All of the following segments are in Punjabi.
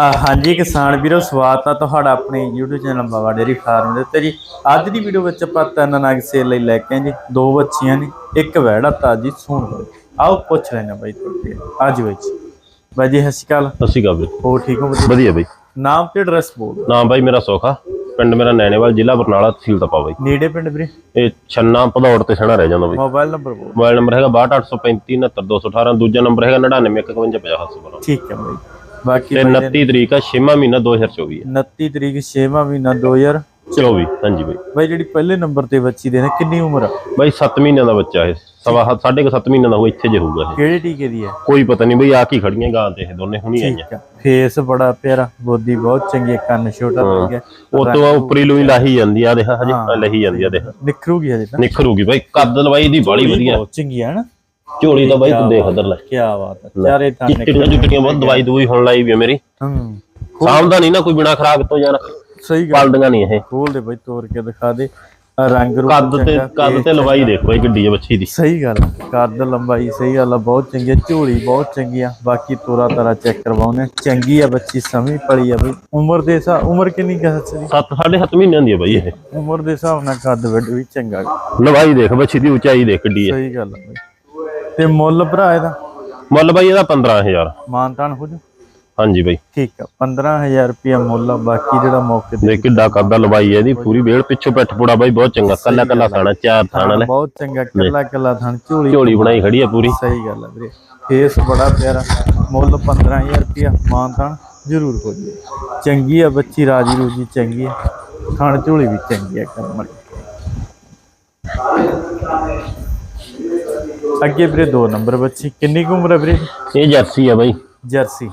ਹਾਂਜੀ ਕਿਸਾਨ ਵੀਰੋ ਸਵਾਗਤ ਆ ਤੁਹਾਡਾ ਆਪਣੇ YouTube channel Baba dairy farm ਦੇ ਉੱਤੇ ਜੀ। ਅੱਜ ਦੀ ਵੀਡੀਓ ਵਿੱਚ ਆਪਾਂ ਤਿੰਨ ਨਗ ਸੇਲ ਲਈ ਲੈ ਕੇ ਆਏ ਜੀ। ਦੋ ਬੱਚੀਆਂ ਨੇ ਇੱਕ ਵਹਿੜਾ ਤਾਜੀ ਸੂਣ ਹੋਈ ਆਓ ਪੁੱਛ ਲੈਣਾ ਬਾਈ ਤੁਹਾਡੇ ਅੱਜ ਵਿੱਚ ਬਾਈ ਜੀ ਸਤਿ ਸ਼੍ਰੀ ਅਕਾਲ। ਵੀਰ। ਹੋ ਠੀਕ ਹੋ ਵਧੀਆ? ਵਧੀਆ ਬਈ। ਨਾਮ ਤੇ ਐਡਰੈਸ ਬੋਲ। ਨਾਮ ਬਾਈ ਮੇਰਾ ਸੋਖਾ। ਪਿੰਡ ਮੇਰਾ ਨੈਣੇਵਾਲ ਜ਼ਿਲ੍ਹਾ ਬਰਨਾਲਾ ਤਹਿਸੀਲ ਤਪਾ ਬਾਈ। ਨੇੜੇ ਪਿੰਡ ਵੀਰੇ? ਇਹ ਛੰਨਾ ਭਦੌੜ ਤੇ ਸਣਾ ਰਹਿ ਜਾਂਦਾ ਬਾਈ। ਮੋਬਾਈਲ ਨੰਬਰ ਬੋਲ ਮੋਬਾਈਲ ਨੰਬਰ ਹੈਗਾ 6285 69218 ਦੂਜਾ ਨੰਬਰ ਹੈਗਾ 9951550712 ਠੀਕ ਹੈ ਬਾਈ। ਬਾਕੀ ਤੇ ਬਾਈ 29 ਤਰੀਕ ਆ 6ਵਾਂ ਮਹੀਨਾ 2024 ਹੈ 29 ਤਰੀਕ 6ਵਾਂ ਮਹੀਨਾ 2000 24 ਹਾਂਜੀ ਬਾਈ। ਬਾਈ ਜਿਹੜੀ ਪਹਿਲੇ ਨੰਬਰ ਤੇ ਬੱਚੀ ਦੇ ਨੇ ਕਿੰਨੀ ਉਮਰ ਆ? ਬਾਈ 7 ਮਹੀਨਿਆਂ ਦਾ ਬੱਚਾ ਇਹ। ਸਵਾ ਹ- ਸਾਢੇ ਕੁ 7 ਮਹੀਨਿਆਂ ਦਾ ਉਹ ਇੱਥੇ ਜੇ ਹੋਊਗਾ ਇਹ। ਕਿਹੜੇ ਟੀਕੇ ਦੀ ਹੈ ਕੋਈ ਪਤਾ ਨਹੀਂ ਬਈ ਆ ਕੀ ਖੜੀਆਂ ਗਾਂ ਤੇ ਇਹ ਦੋਨੇ ਹੁਣੀ ਆਈਆਂ। ਠੀਕ ਫੇਸ ਬੜਾ ਪਿਆਰਾ ਬੋਦੀ ਬਹੁਤ ਚੰਗੀ ਹੈ, ਕੰਨ ਛੋਟਾ ਲੱਗਿਆ ਉਹ ਤੋਂ ਉੱਪਰੀ ਲੂਈ ਲਾਹੀ ਜਾਂਦੀ ਆ ਦੇਖ ਹਜੇ ਲਹੀ ਜਾਂਦੀ ਆ ਦੇਖ। ਨਿਖਰੂਗੀ ਹਜੇ ਤਾਂ। ਨਿਖਰੂਗੀ ਬਾਈ ਕੱਦ ਲਵਾਈ ਦੀ ਬਾਲੀ ਵਧੀਆ। ਚੰਗੀ ਹੈ ਨਾ ਝੋਲੀ ਤਾਂ ਬਾਈ ਤੂੰ ਦੇਖ ਇਧਰ ਲੈ। ਕੀ ਬਾਤ ਹੈ। ਚਾਰੇ ਤਾਂ ਚਿੱਟੀਆਂ ਚਿੱਟੀਆਂ ਬਹੁਤ ਦਵਾਈ ਦੂਈ ਹੁਣ ਲਾਈ ਵੀ ਮੇਰੀ। ਹੂੰ। ਸਾਂਭਦਾ ਨਹੀਂ ਨਾ ਕੋਈ ਬਿਨਾ ਖਰਾਕ ਤੋਂ ਯਾਰ ਸਹੀ ਗੱਲ। ਪਲਦੀਆਂ ਨਹੀਂ ਇਹ। ਖੋਲ ਦੇ ਬਈ ਤੋੜ ਕੇ ਦਿਖਾ ਦੇ। ਰੰਗ ਰੂਪ ਕੱਦ ਤੇ ਕੱਦ ਤੇ ਲਵਾਈ ਦੇਖੋ ਇਹ ਗੱਡੀ ਹੈ ਬੱਚੀ ਦੀ। ਸਹੀ ਗੱਲ। ਕੱਦ ਲੰਬਾਈ ਸਹੀ ਗੱਲ ਆ। ਬਹੁਤ ਚੰਗੀ ਆ। ਝੋਲੀ ਬਹੁਤ ਚੰਗੀ ਆ। ਬਾਕੀ ਤੋਰਾ ਤਾਰਾ ਚੈੱਕ ਕਰਵਾਉਣੇ ਚੰਗੀ ਆ ਬੱਚੀ ਸਮੀ ਪੜੀ ਆ ਬਈ। ਉਮਰ ਦੇ ਹਿਸਾਬ ਉਮਰ ਕਿੰਨੀ ਕਹਿ ਸਕਦੀ 7 7.5 ਮਹੀਨਿਆਂ ਦੀ ਹੈ ਬਾਈ ਇਹ। ਉਮਰ ਦੇ ਹਿਸਾਬ ਨਾਲ ਕੱਦ ਵੱਡ ਵੀ ਚੰਗਾ। ਗਾ। ਲਵਾਈ ਦੇਖ ਬੱਚੀ ਦੀ ਉਚਾਈ ਦੇਖ ਗੱਡੀ ਹੈ ਸਹੀ ਗੱਲ ਆ ਬਈ। ਤੇ ਮੁੱਲ ਭਰਾ ਇਹਦਾ? ਮੁੱਲ ਬਾਈ ਇਹਦਾ 15000 ਮਾਨਤਾਨ ਹੋ ਜੂ? ਹਾਂਜੀ ਬਾਈ। ਠੀਕ ਆ 15000 ਰੁਪਿਆ ਮੁੱਲ ਆ ਬਾਕੀ ਜਿਹੜਾ ਮੌਕੇ ਤੇ ਦੇਖ ਕਿੱਡਾ ਕਰਦਾ ਲਵਾਈ ਹੈ ਇਹਦੀ ਪੂਰੀ ਵੇਲ ਪਿੱਛੋਂ ਪਿੱਠ ਪੂੜਾ ਬਾਈ ਬਹੁਤ ਚੰਗਾ ਕੱਲਾ ਕੱਲਾ ਥਾਣਾ ਚਾਰ ਥਾਣਾ ਲੈ ਬਹੁਤ ਚੰਗਾ ਕੱਲਾ ਕੱਲਾ ਥਣ ਝੋਲੀ ਝੋਲੀ ਬਣਾਈ ਖੜੀ ਆ ਪੂਰੀ। ਸਹੀ ਗੱਲ ਆ ਵੀਰੇ ਫੇਸ ਬੜਾ ਪਿਆਰਾ ਮੁੱਲ 15000 ਰੁਪਿਆ ਮਾਨਤਾਨ ਜ਼ਰੂਰ ਹੋ ਜੇ। ਚੰਗੀ ਆ ਬੱਚੀ ਰਾਜੀ ਰੂਜੀ ਚੰਗੀ ਆ ਥਣ ਝੋਲੀ ਵੀ ਚੰਗੀ ਆ ਕਰਮ ਅੱਗੇ ਵੀਰੇ ਦੋ ਨੰਬਰ ਬੱਚੀ ਕਿੰਨੀ ਕੁ ਉਮਰ ਹੈ ਵੀਰੇ? ਇਹ ਜਰਸੀ ਆ ਬਾਈ। ਜਰਸੀ।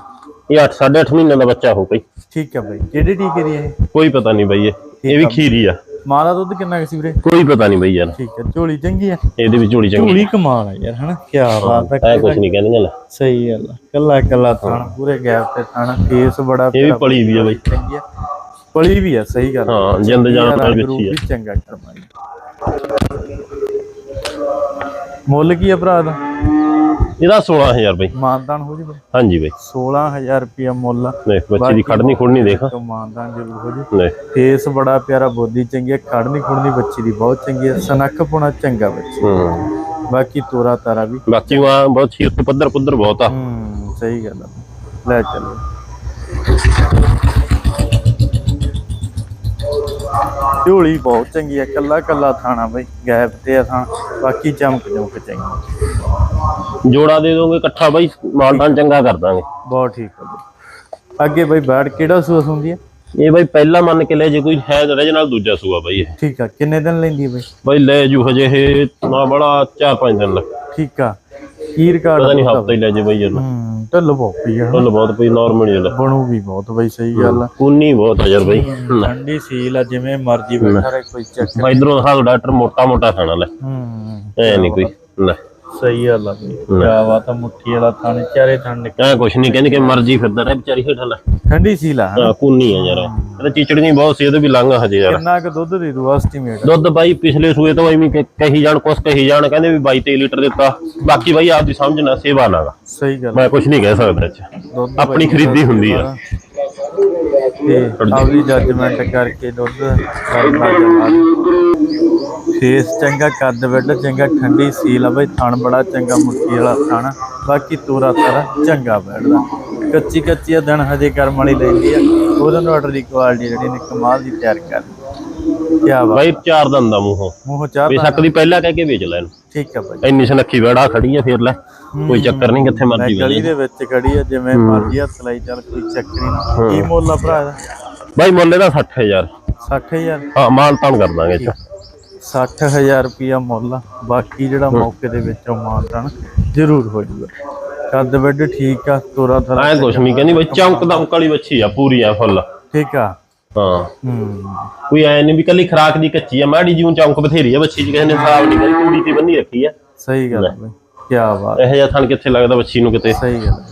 ਇਹ 8 8.5 ਮਹੀਨਿਆਂ ਦਾ ਬੱਚਾ ਹੋ ਬਈ ਠੀਕ ਆ ਬਾਈ। ਕਿਹੜੇ ਟੀਕੇ ਦੀ ਹੈ ਕੋਈ ਪਤਾ ਨਹੀਂ ਬਾਈ ਇਹ। ਇਹ ਵੀ ਖੀਰੀ ਆ। ਮਾਂ ਦਾ ਦੁੱਧ ਕਿੰਨਾ ਸੀ ਵੀਰੇ? ਕੋਈ ਪਤਾ ਨਹੀਂ ਬਾਈ ਯਾਰ। ਠੀਕ ਆ ਝੋਲੀ ਚੰਗੀ ਆ? ਇਹਦੇ ਵੀ ਝੋਲੀ ਚੰਗੀ ਝੋਲੀ ਕਮਾਲ ਆ ਯਾਰ ਹਨਾ? ਕੀ ਬਾਤ ਹੈ ਕੁਛ ਨਹੀਂ ਕਹਿੰਦੀਆਂ ਲੈ ਸਹੀ ਗੱਲ ਕੱਲਾ ਕੱਲਾ ਥਣ ਪੂਰੇ ਗੈਪ ਤੇ ਥਣ ਫੇਸ ਬੜਾ ਇਹ ਵੀ ਪਲੀ ਵੀ ਆ ਬਾਈ। ਚੰਗੀ ਆ। ਪਲੀ ਵੀ ਆ ਸਹੀ ਗੱਲ। ਹਾਂ ਜਿੰਦ ਜਾਨ ਨਾਲ ਰੰਗ ਰੂਪ ਬੱਚੀ ਆ। ਚੰਗਾ ਕਰਮਾਈ ਮੁੱਲ ਕੀ ਆ ਭਰਾ ਦਾ ਇਹਦਾ 16000 ਬਾਈ। ਮਾਨਦਾਨ ਹੋ ਜੀ ਬਈ। ਹਾਂਜੀ ਬਾਈ। 16000 ਰੁਪਿਆ ਮੁੱਲ। ਆ। ਬੱਚੀ ਦੀ ਖੜਨੀ ਖੁੜਨੀ ਦੇਖ। ਤੋਂ ਮਾਨਦਾਨ ਜ਼ਰੂਰ ਹੋ ਜੀ। ਲੈ ਫੇਸ ਬੜਾ ਪਿਆਰਾ ਬੋਦੀ ਚੰਗੀ ਆ ਖੜਨੀ ਖੁੜਨੀ ਬੱਚੀ ਦੀ ਬਹੁਤ ਚੰਗੀ ਆ ਸਨੱਖ ਪੁਣਾ ਚੰਗਾ ਬੱਚੀ। ਹੂੰ। ਬਾਕੀ ਤੋਰਾ ਤਾਰਾ ਵੀ। ਬਾਕੀ ਉਹ ਬਹੁਤ ਸੀ ਉੱਤੇ ਪੱਧਰ ਪੁੱਧਰ ਬਹੁਤ ਆ। ਹੂੰ ਸਹੀ ਗੱਲ ਆ। ਲੈ ਚੱਲੋ। ਝੋਲੀ ਬਹੁਤ ਚੰਗੀ ਆ ਕੱਲਾ ਕੱਲਾ ਥਾਣਾ ਬਈ ਗੈਪ ਤੇ ਆ ਥਾਂ ਬਾਕੀ ਚਮਕ ਚਮਕ ਚੰਗੀ ਜੋੜਾ ਦੇ ਦੋਗੇ ਇਕੱਠਾ ਬਾਈ ਮਾਲਟਾਂ ਚੰਗਾ ਕਰ ਦਾਂਗੇ। ਬਹੁਤ ਠੀਕ ਬਈ ਅੱਗੇ ਬਈ ਬੈੜ ਕਿਹੜਾ ਸੂਸ ਹੁੰਦੀ ਆ ਇਹ ਬਾਈ ਪਹਿਲਾ ਮੰਨ ਕੇ ਲੈ ਜੇ ਕੋਈ ਹੈ ਇਹਦੇ ਨਾਲ ਦੂਜਾ ਸੂਆ ਬਾਈ ਇਹ। ਠੀਕ ਆ ਕਿੰਨੇ ਦਿਨ ਲੈਂਦੀ ਆ ਬਈ? ਬਾਈ ਲੈ ਜੂ ਹਜੇ ਇਹ ਨਾ ਬੜਾ 4-5 ਦਿਨ। ਲੱਗ ਠੀਕ ਆ। ਕੀ ਰਿਕਾਰਡ ਪਤਾ ਨਹੀਂ ਹਫਤਾ ਹੀ ਲੈ ਜੇ ਬਾਈ ਇਹਨੂੰ। ਢੱਲ ਪੋਪੀ ਆ ਫੁੱਲ ਬਹੁਤ ਪਈ ਨਾਰਮਲ ਹੀ ਬਣੂ ਵੀ ਬਹੁਤ ਬਈ ਸਹੀ ਗੱਲ ਆ। ਕੂਨੀ ਬਹੁਤ ਆ ਯਾਰ ਬਾਈ। ਠੰਡੀ ਸੀਲ ਆ ਜਿਵੇਂ ਮਰਜ਼ੀ ਬੈਠਾ ਰਹੇ ਕੋਈ ਬਾਈ ਇਧਰੋਂ ਦਿਖਾ ਡਾਕਟਰ ਮੋਟਾ ਮੋਟਾ ਖਾਣਾ ਲੈ। ਹੂੰ। ਐ ਨਹੀਂ ਕੋਈ ਲੈ। ਸਹੀ ਗੱਲ ਆ ਬਈ। ਕਿਆ ਬਾਤ ਆ ਮੁੱਠੀ ਵਾਲਾ ਥਣ ਚਾਰੇ ਥਣ ਨਿਕਲ ਐ ਕੁਛ ਨਹੀਂ ਕਹਿੰਦੀ ਕਿ ਮਰਜ਼ੀ ਫਿਰਦਾ ਰਹਿ ਵਿਚਾਰੀ ਹੇਠਾਂ ਲੈ। ਠੰਡੀ ਆ ਹਨਾ? ਹਾਂ, ਕੂਨੀ ਆ ਯਾਰ। ਇਹਦਾ ਚੀਚੜੀਆਂ ਬਹੁਤ ਸੀ ਇਹਦੇ ਵੀ ਲੰਘ ਹਜੇ ਯਾਰ। ਕਿੰਨਾ ਕੁ ਦੁੱਧ ਦੇ ਦੂ ਐਸਟੀਮੇਟ ਦੁੱਧ ਬਾਈ ਪਿਛਲੇ ਸੂਏ ਤੋਂ ਐਵੇਂ ਕਿ- ਕਹੀ ਜਾਣ ਕੁਛ ਕਹੀ ਜਾਣ ਕਹਿੰਦੇ ਵੀ 22 23 ਲੀਟਰ ਦਿੱਤਾ। ਬਾਕੀ ਬਾਈ ਆਪਦੀ ਸਮਝ ਨਾ ਸੇਵਾ ਨਾਗਾ ਸਹੀ ਗੱਲ ਮੈਂ ਕੁਛ ਨਹੀਂ ਕਹਿ ਸਕਦਾ ਇਹ ਚ ਦੁੱਧ ਆਪਣੀ ਬਾਈ ਖਰੀਦੀ ਹੁੰਦੀ ਆ। ਤੇ ਆਪਦੀ ਜੱਜਮੈਂਟ ਕਰਕੇ ਦੁੱਧ ਕਰਨਾ ਫੇਸ ਚੰਗਾ ਕੱਦ ਵੱਡ ਚੰਗਾ ਠੰਡੀ ਸੀਲ ਆ ਬਈ ਥਣ ਬੜਾ ਚੰਗਾ ਮੁੱਠੀ ਵਾਲਾ ਥਣ ਬਾਕੀ ਤੋਰਾ ਤਾਰਾ ਚੰਗਾ ਬੈਠਦਾ। ਕੱਚੀ ਕੱਚੀ ਆ ਦਿਨ ਹਜੇ ਕਰਮ ਵਾਲੀ ਲੈਂਦੀ ਆ। ਉਹਦੇ ਨੂੰ ਆਰਡਰ ਦੀ ਕੁਆਲਿਟੀ ਜਿਹੜੀ ਨੇ ਕਮਾਲ ਦੀ ਤਿਆਰ ਕਰ ਕੀ ਬਾਤ ਬਾਈ ਚਾਰ ਦੰਦ ਦਾ ਮੂੰਹੋਂ। ਮੂੰਹ ਚਾਹ ਬੇਸ਼ੱਕ ਦੀ ਪਹਿਲਾਂ ਕਹਿ ਕੇ ਵੇਚ ਲੈ ਇਹਨੂੰ। ਠੀਕ ਆ ਬਾਈ। ਇੰਨੀ ਸੁਨੱਖੀ ਵੇੜਾ ਖੜੀ ਆ ਫੇਰ ਲੈ। ਕੋਈ ਚੱਕਰ ਨਹੀਂ ਕਿੱਥੇ ਮਰਜ਼ੀ ਗਲੀ ਵੇਚ ਦੇ ਵਿੱਚ ਖੜੀ ਆ ਜਿਵੇਂ ਮਰਜ਼ੀ ਹੱਥ ਲਾਈ ਚੱਲ ਕੋਈ ਚੱਕਰ ਹੀ। ਨਾ ਕੀ ਮੁੱਲ ਆ ਭਰਾ ਇਹਦਾ? ਬਾਈ ਮੁੱਲ ਇਹਦਾ 60000 60000 ਹਾਂ ਮਾਲ ਤਾਨ ਕਰ ਦਾਂਗੇ 'ਚ। 60000 ਰੁਪਿਆ ਮੁੱਲ ਆ। ਬਾਕੀ ਜਿਹੜਾ ਮੌਕੇ ਦੇ ਵਿੱਚੋਂ ਮਾਨਤਾਨ ਜ਼ਰੂਰ ਹੋ ਜੂਗਾ। ਕੱਦ ਵੱਡ ਠੀਕ ਆ ਤੋਰਾ ਥਰਾ ਐ ਕੁਛ ਨਹੀਂ ਕਹਿੰਦੀ ਬਾਈ ਚੌਂਕ ਦਮਕ ਵਾਲੀ ਬੱਚੀ ਆ ਪੂਰੀ ਆ ਫੁੱਲ। ਠੀਕ ਆ। ਹਾਂ। ਹੂੰ ਕੋਈ ਐ ਨਹੀਂ ਵੀ ਕੱਲੀ ਖਰਾਕ ਦੀ ਕੱਚੀ ਆ ਮਾੜੀ ਜਿਉਂ ਚੌਂਕ ਬਥੇਰੀ ਆ ਬੱਚੀ ਚ ਕਿਸੇ ਨੇ ਹਿਸਾਬ ਨਹੀਂ ਕਰੀ ਕੁੜੀ ਤੇ ਬੰਨੀ ਰੱਖੀ ਆ। ਸਹੀ ਗੱਲ ਬਈ ਕੀ ਬਾਤ। ਇਹੋ ਜਿਹਾ ਥਣ ਕਿੱਥੇ ਲੱਗਦਾ ਬੱਚੀ ਨੂੰ ਕਿਤੇ? ਸਹੀ ਗੱਲ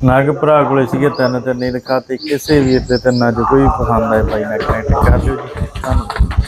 ਨਾਗ ਭਰਾ ਕੋਲੇ ਸੀਗੇ ਤਿੰਨ ਤਿੰਨ ਹੀ ਦਿਖਾਤੇ ਕਿਸੇ ਵੀਰ ਦੇ ਤਿੰਨਾਂ ਚ ਕੋਈ ਪਸੰਦ ਆਏ ਬਾਈ ਨਾਲ ਕਨੈਕਟ ਕਰ ਲਿਓ ਜੀ ਧੰਨਵਾਦ